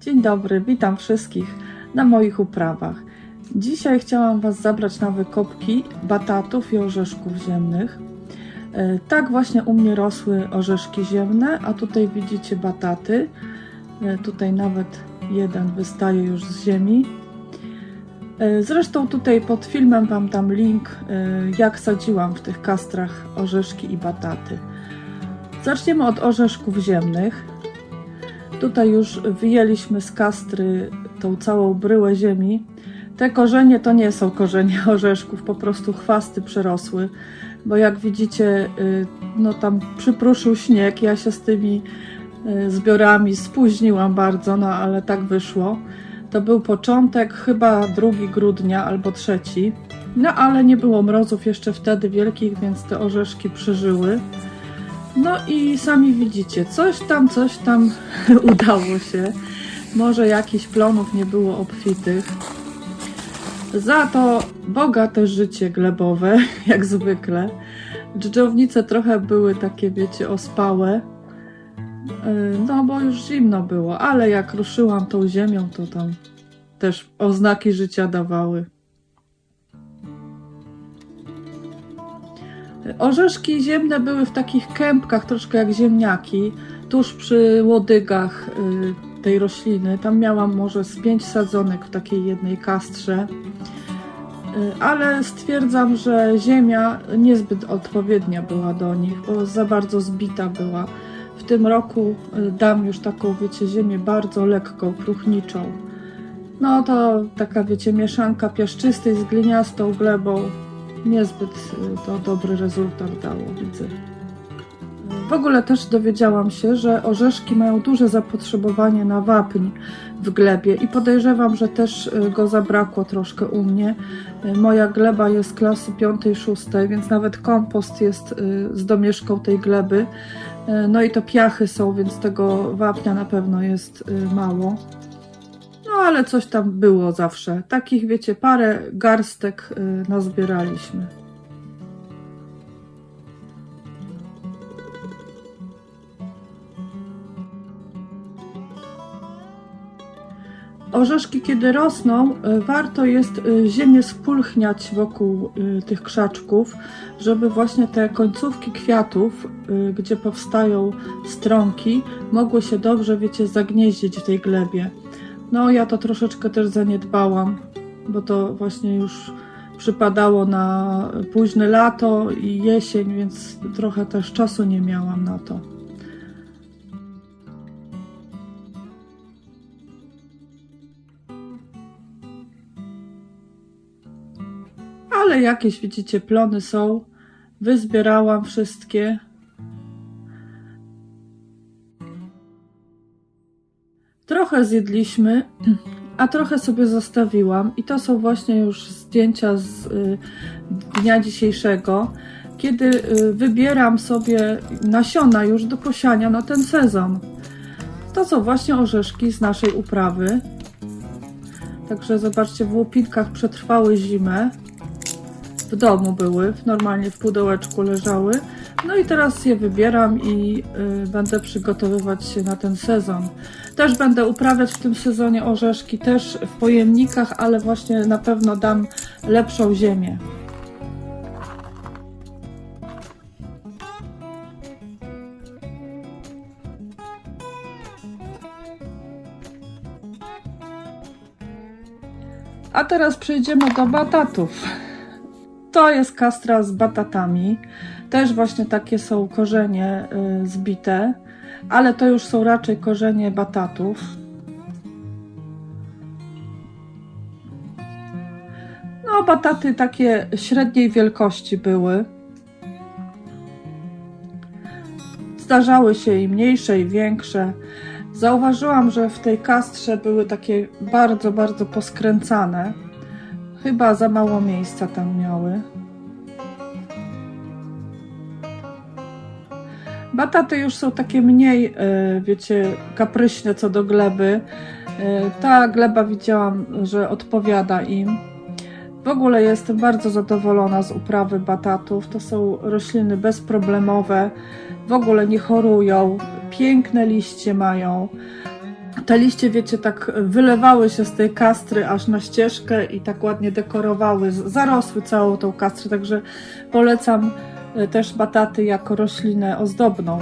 Dzień dobry, witam wszystkich na moich uprawach. Dzisiaj chciałam Was zabrać na wykopki batatów i orzeszków ziemnych. E, Tak właśnie u mnie rosły orzeszki ziemne, a tutaj widzicie bataty. E, Tutaj nawet jeden wystaje już z ziemi. E, Zresztą tutaj pod filmem Wam dam link, jak sadziłam w tych kastrach orzeszki i bataty. Zaczniemy od orzeszków ziemnych. Tutaj już wyjęliśmy z kastry tą całą bryłę ziemi. Te korzenie to nie są korzenie orzeszków, po prostu chwasty przerosły, bo jak widzicie, y, no tam przypruszył śnieg, ja się z tymi y, zbiorami spóźniłam bardzo, no ale tak wyszło. To był początek, chyba 2 grudnia albo 3. No ale nie było mrozów jeszcze wtedy wielkich, więc te orzeszki przeżyły. No i sami widzicie, coś tam, coś tam udało się. Może jakichś plonów nie było obfitych. Za to bogate życie glebowe, jak zwykle. Dżdżownice trochę były takie, wiecie, ospałe. Yy, No, bo już zimno było, ale jak ruszyłam tą ziemią, to tam też oznaki życia dawały. Orzeszki ziemne były w takich kępkach, troszkę jak ziemniaki, tuż przy łodygach y, tej rośliny. Tam miałam może z pięć sadzonek w takiej jednej kastrze. Y, Ale stwierdzam, że ziemia niezbyt odpowiednia była do nich, bo za bardzo zbita była. W tym roku y, dam już taką, wiecie, ziemię bardzo lekką, próchniczą. No to taka, wiecie, mieszanka piaszczystej z gliniastą glebą niezbyt y, to dobry rezultat dało, widzę. W ogóle też dowiedziałam się, że orzeszki mają duże zapotrzebowanie na wapń w glebie i podejrzewam, że też y, go zabrakło troszkę u mnie. Y, Moja gleba jest klasy 5-6, więc nawet kompost jest z domieszką tej gleby. No i to piachy są, więc tego wapnia na pewno jest mało. No ale coś tam było zawsze. Takich, wiecie, parę garstek y, nazbieraliśmy. Orzeszki, kiedy rosną, y, warto jest y, ziemię spulchniać wokół tych krzaczków, żeby właśnie te końcówki kwiatów, gdzie powstają stronki, mogły się dobrze, wiecie, zagnieździć w tej glebie. No, ja to troszeczkę też zaniedbałam, bo to właśnie już przypadało na późne lato i jesień, więc trochę też czasu nie miałam na to. Ale jakieś, widzicie, plony są. Wyzbierałam wszystkie. Trochę zjedliśmy, a trochę sobie zostawiłam. I to są właśnie już zdjęcia z y, dnia dzisiejszego, kiedy y, wybieram sobie nasiona już do posiania na ten sezon. To są właśnie orzeszki z naszej uprawy. Także zobaczcie, w łopinkach przetrwały zimę. W domu były, normalnie w pudełeczku leżały. No i teraz je wybieram i y, będę przygotowywać się na ten sezon. Też będę uprawiać w tym sezonie orzeszki, też w pojemnikach, ale właśnie na pewno dam lepszą ziemię. A teraz przejdziemy do batatów. To jest kastra z batatami. Też właśnie takie są korzenie y, zbite, ale to już są raczej korzenie batatów. No, bataty takie średniej wielkości były. Zdarzały się i mniejsze, i większe. Zauważyłam, że w tej kastrze były takie bardzo, bardzo poskręcane. Chyba za mało miejsca tam miały. Bataty już są takie mniej, e, wiecie, kapryśne co do gleby. E, Ta gleba widziałam, że odpowiada im. W ogóle jestem bardzo zadowolona z uprawy batatów. To są rośliny bezproblemowe, w ogóle nie chorują, piękne liście mają. te liście, wiecie, tak wylewały się z tej kastry aż na ścieżkę i tak ładnie dekorowały, zarosły całą tą kastrę, także polecam też bataty jako roślinę ozdobną.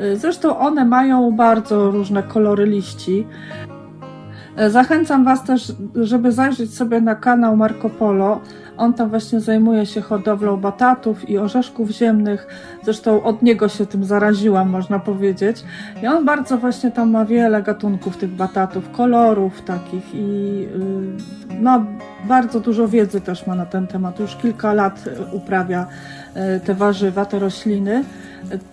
Y, Zresztą one mają bardzo różne kolory liści. Y, Zachęcam Was też, żeby zajrzeć sobie na kanał Marco Polo. On tam właśnie zajmuje się hodowlą batatów i orzeszków ziemnych. Zresztą od niego się tym zaraziłam, można powiedzieć. I on bardzo właśnie tam ma wiele gatunków tych batatów, kolorów takich i no, bardzo dużo wiedzy też ma na ten temat. Już kilka lat y, uprawia y, te warzywa, te rośliny.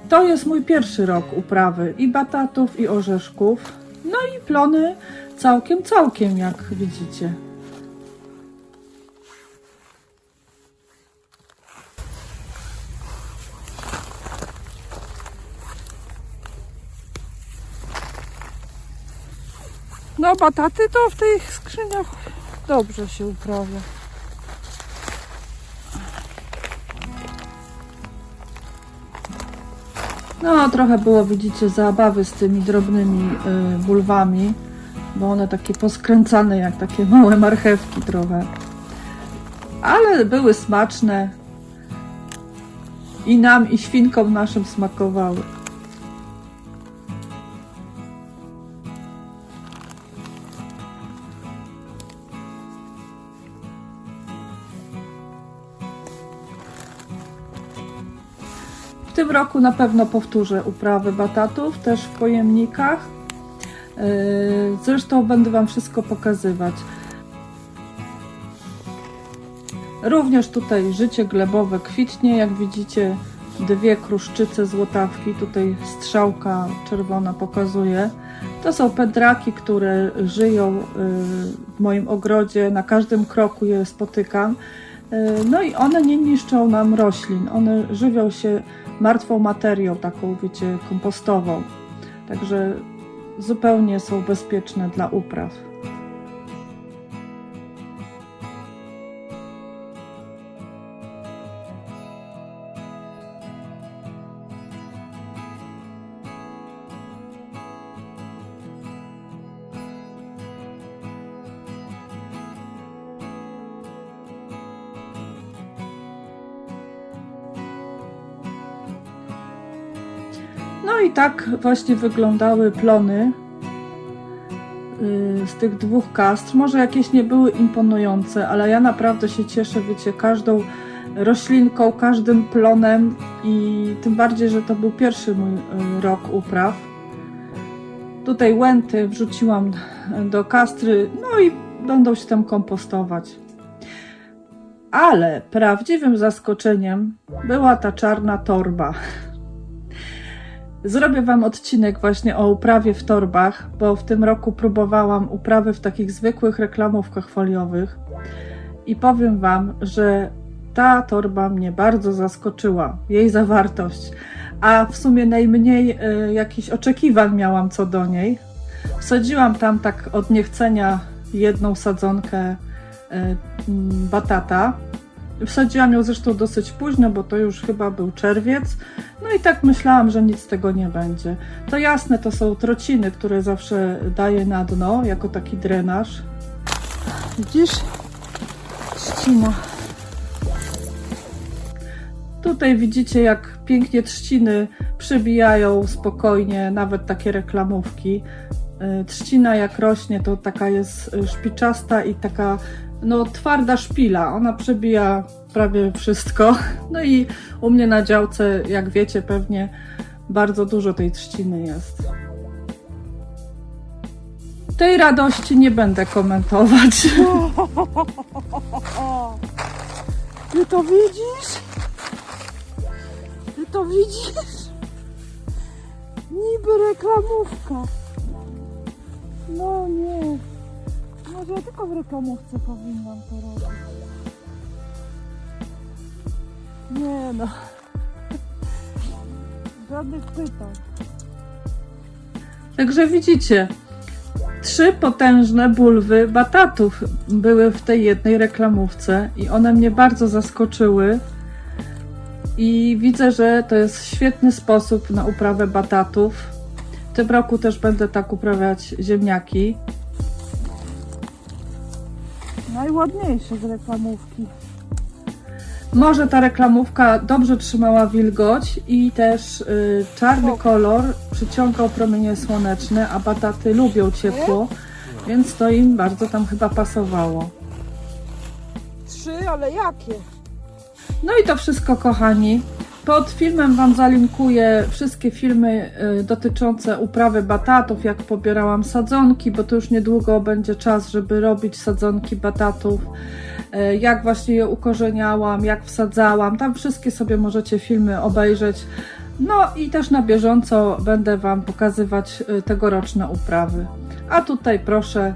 To jest mój pierwszy rok uprawy i batatów, i orzeszków. No i plony całkiem, całkiem, jak widzicie. No, bataty to w tych skrzyniach dobrze się uprawia. No, trochę było, widzicie, zabawy z tymi drobnymi y, bulwami, bo one takie poskręcane, jak takie małe marchewki trochę. Ale były smaczne. I nam, i świnkom naszym smakowały. Tym roku na pewno powtórzę uprawę batatów, też w pojemnikach. Yy, Zresztą będę Wam wszystko pokazywać. Również tutaj życie glebowe kwitnie, jak widzicie dwie kruszczyce złotawki, tutaj strzałka czerwona pokazuje. To są pędraki, które żyją yy, w moim ogrodzie, na każdym kroku je spotykam. Yy, No i one nie niszczą nam roślin, one żywią się martwą materią, taką wiecie, kompostową. Także zupełnie są bezpieczne dla upraw. No i tak właśnie wyglądały plony yy, z tych dwóch kastr. Może jakieś nie były imponujące, ale ja naprawdę się cieszę, wiecie, każdą roślinką, każdym plonem i tym bardziej, że to był pierwszy mój yy, rok upraw. Tutaj łęty wrzuciłam do kastry, no i będą się tam kompostować. Ale prawdziwym zaskoczeniem była ta czarna torba. Zrobię Wam odcinek właśnie o uprawie w torbach, bo w tym roku próbowałam uprawy w takich zwykłych reklamówkach foliowych i powiem Wam, że ta torba mnie bardzo zaskoczyła, jej zawartość, a w sumie najmniej y, jakichś oczekiwań miałam co do niej. Wsadziłam tam tak od niechcenia jedną sadzonkę y, batata. Wsadziłam ją zresztą dosyć późno, bo to już chyba był czerwiec. No i tak myślałam, że nic z tego nie będzie. To jasne, to są trociny, które zawsze daję na dno, jako taki drenaż. Widzisz? Trzcina. Tutaj widzicie, jak pięknie trzciny przybijają spokojnie, nawet takie reklamówki. Y, Trzcina jak rośnie, to taka jest y, szpiczasta i taka no, twarda szpila. Ona przebija prawie wszystko. No i u mnie na działce, jak wiecie pewnie, bardzo dużo tej trzciny jest. Tej radości nie będę komentować. Ty to widzisz? Ty to widzisz? Niby reklamówka. No nie. Może ja tylko w reklamówce powinnam to robić. Nie no. Żadnych pytań. Także widzicie, trzy potężne bulwy batatów były w tej jednej reklamówce i one mnie bardzo zaskoczyły. I widzę, że to jest świetny sposób na uprawę batatów. tym roku też będę tak uprawiać ziemniaki. Najładniejsze z reklamówki. Może ta reklamówka dobrze trzymała wilgoć i też y, czarny kolor przyciągał promienie słoneczne, a bataty lubią ciepło, więc to im bardzo tam chyba pasowało. Trzy, ale jakie? No i to wszystko, kochani. Pod filmem Wam zalinkuję wszystkie filmy y, dotyczące uprawy batatów, jak pobierałam sadzonki, bo to już niedługo będzie czas, żeby robić sadzonki batatów. y, Jak właśnie je ukorzeniałam, jak wsadzałam. Tam wszystkie sobie możecie filmy obejrzeć. No i też na bieżąco będę Wam pokazywać y, tegoroczne uprawy. A tutaj proszę,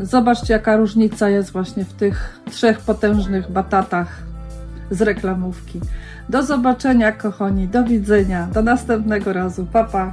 zobaczcie jaka różnica jest właśnie w tych trzech potężnych batatach z reklamówki. Do zobaczenia, kochani, do widzenia, do następnego razu. Pa, pa.